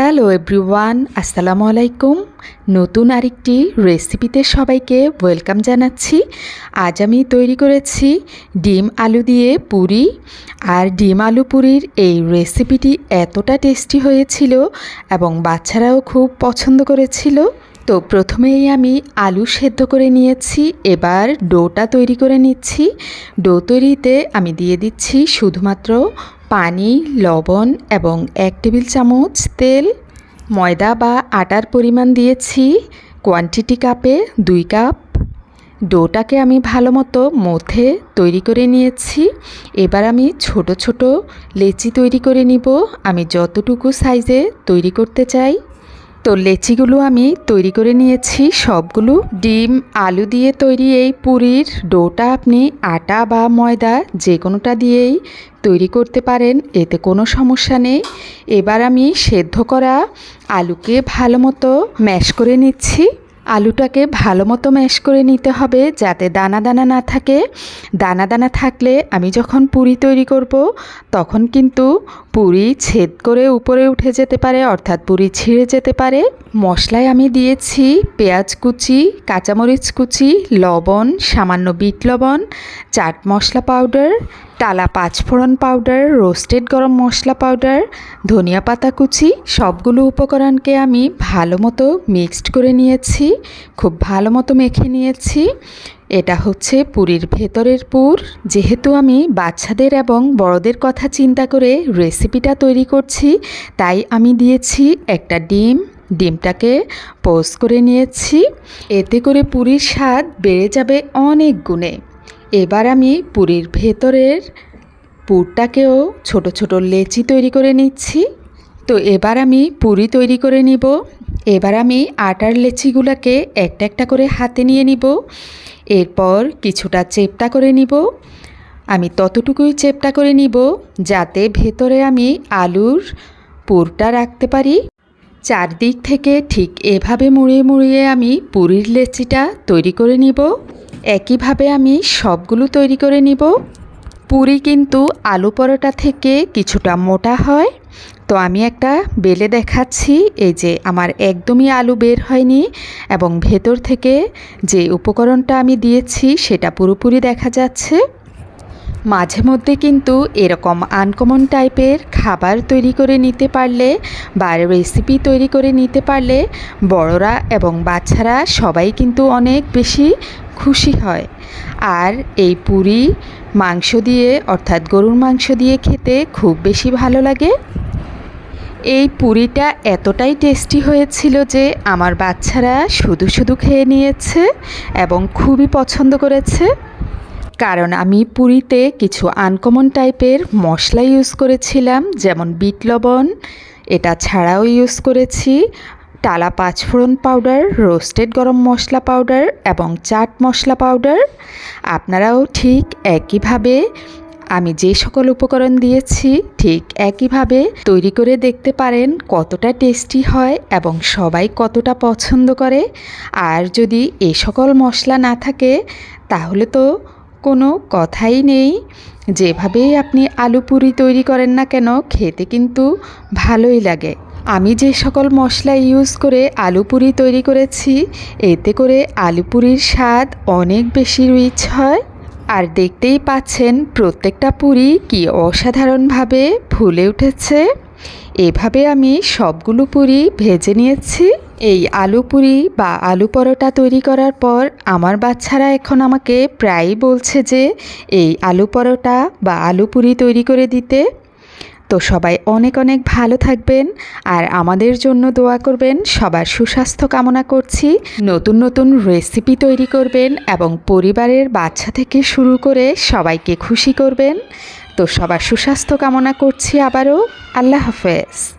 Hello everyone, আসসালামু আলাইকুম। নতুন আরেকটি রেসিপিতে সবাইকে ওয়েলকাম জানাচ্ছি। আজ আমি তৈরি করেছি ডিম আলু দিয়ে পুরি। আর ডিম আলু পুরির এই রেসিপিটি এতটা টেস্টি হয়েছিল এবং বাচ্চারাও খুব পছন্দ করেছিল। তো প্রথমেই আমি আলু সেদ্ধ করে নিয়েছি, এবার ডোটা তৈরি করে নিচ্ছি। ডো তৈরিতে আমি দিয়ে দিচ্ছি শুধুমাত্র পানি, লবণ এবং এক টেবিল চামচ তেল, ময়দা বা আটার পরিমাণ দিয়েছি কোয়ান্টিটি কাপে দুই কাপ ডোটাকে আমি ভালো মতো মথে তৈরি করে নিয়েছি। এবার আমি ছোট ছোট লেচি তৈরি করে নিব। আমি যতটুকু সাইজে তৈরি করতে চাই তো লেচিগুলো আমি তৈরি করে নিয়েছি। সবগুলো ডিম, আলু দিয়ে তৈরি এই পুরীর ডোটা আপনি আটা বা ময়দা যে কোনোটা দিয়েই তৈরি করতে পারেন, এতে কোনো সমস্যা নেই। এবার আমি সেদ্ধ করা আলুকে ভালো মতো ম্যাশ করে নিচ্ছি। আলুটাকে ভালো মতো ম্যাশ করে নিতে হবে যাতে দানা দানা না থাকে। দানা দানা থাকলে আমি যখন পুরি তৈরি করব, তখন কিন্তু পুরি ছেদ করে উপরে উঠে যেতে পারে, অর্থাৎ পুরি ছিঁড়ে যেতে পারে। মশলায় আমি দিয়েছি পেঁয়াজ কুচি, কাঁচামরিচ কুচি, লবণ, সামান্য বিট লবণ, চাট মশলা পাউডার, টালা panch phoron powder, roasted garam masala powder, ধনিয়া পাতা কুচি, সবগুলো উপকরণকে আমি ভালো মতো মিক্সড করে নিয়েছি। খুব ভালো মতো মেখে নিয়েছি। এটা হচ্ছে পুরীর ভেতরের পুর। যেহেতু আমি বাচ্চাদের এবং বড়দের কথা চিন্তা করে রেসিপিটা তৈরি করছি, তাই আমি দিয়েছি একটা ডিম। ডিমটাকে পোস্ট করে নিয়েছি। এতে করে পুরীর স্বাদ বেড়ে যাবে অনেক গুণে। এবার আমি পুরীর ভেতরের পুরটাকেও ছোট ছোট লেচি তৈরি করে নিচ্ছি। তো এবার আমি পুরি তৈরি করে নিব। এবার আমি আটার লেচিগুলোকে একটা একটা করে হাতে নিয়ে নিব। এরপর কিছুটা চেপটা করে নিব। আমি ততটুকুই চেপটা করে নিব যাতে ভেতরে আমি আলুর পুরটা রাখতে পারি। চারদিক থেকে ঠিক এভাবে মুড়িয়ে মুড়িয়ে আমি পুরীর লেচিটা তৈরি করে নিব। একইভাবে আমি সবগুলো তৈরি করে নিব। পুরি কিন্তু আলু পরোটা থেকে কিছুটা মোটা হয়। তো আমি একটা বেলে দেখাচ্ছি, এই যে আমার একদমই আলু বের হয়নি এবং ভেতর থেকে যে উপকরণটা আমি দিয়েছি সেটা পুরোপুরি দেখা যাচ্ছে। মাঝে মধ্যে কিন্তু এরকম আনকমন টাইপের খাবার তৈরি করে নিতে পারলে বা রেসিপি তৈরি করে নিতে পারলে বড়রা এবং বাচ্চারা সবাই কিন্তু অনেক বেশি খুশি হয়। আর এই পুরি মাংস দিয়ে অর্থাৎ গরুর মাংস দিয়ে খেতে খুব বেশি ভালো লাগে। এই পুরিটা এতটাই টেস্টি হয়েছিল যে আমার বাচ্চারা শুধু শুধু খেয়ে নিয়েছে এবং খুবই পছন্দ করেছে। কারণ আমি পুরিতে কিছু আনকমন টাইপের মশলা ইউজ করেছিলাম, যেমন বিট লবণ, এটা ছাড়াও ইউজ করেছি, টালা পাঁচফোড়ন powder, roasted garam masala powder এবং চাট মশলা পাউডার। আপনারাও ঠিক একইভাবে আমি যে সকল উপকরণ দিয়েছি, ঠিক একইভাবে তৈরি করে দেখতে পারেন কতটা টেস্টি হয় এবং সবাই কতটা পছন্দ করে। আর যদি এ সকল মশলা না থাকে, তাহলে তো কোনো কথাই নেই। যেভাবেই আপনি আলু পুরি তৈরি করেন না কেন, খেতে কিন্তু ভালোই লাগে। আমি যে সকল মশলা ইউজ করে আলু পুরি তৈরি করেছি, এতে করে আলু পুরির স্বাদ অনেক বেশি রিচ হয়। আর দেখতেই পাচ্ছেন প্রত্যেকটা পুরি কি অসাধারণভাবে ফুলে উঠেছে। এভাবে আমি সবগুলো পুরি ভেজে নিয়েছি। এই আলু পুরি বা আলু পরোটা তৈরি করার পর আমার বাচ্চারা এখন আমাকে প্রায়ই বলছে যে, এই আলু পরোটা বা আলু পুরি তৈরি করে দিতে। তো সবাই অনেক অনেক ভালো থাকবেন আর আমাদের জন্য দোয়া করবেন, সবার সুস্বাস্থ্য কামনা করছি। নতুন নতুন রেসিপি তৈরি করবেন এবং পরিবারের বাচ্চা থেকে শুরু করে সবাইকে খুশি করবেন। তো সবার সুস্বাস্থ্য কামনা করছি আবারও। আল্লাহ হাফেজ।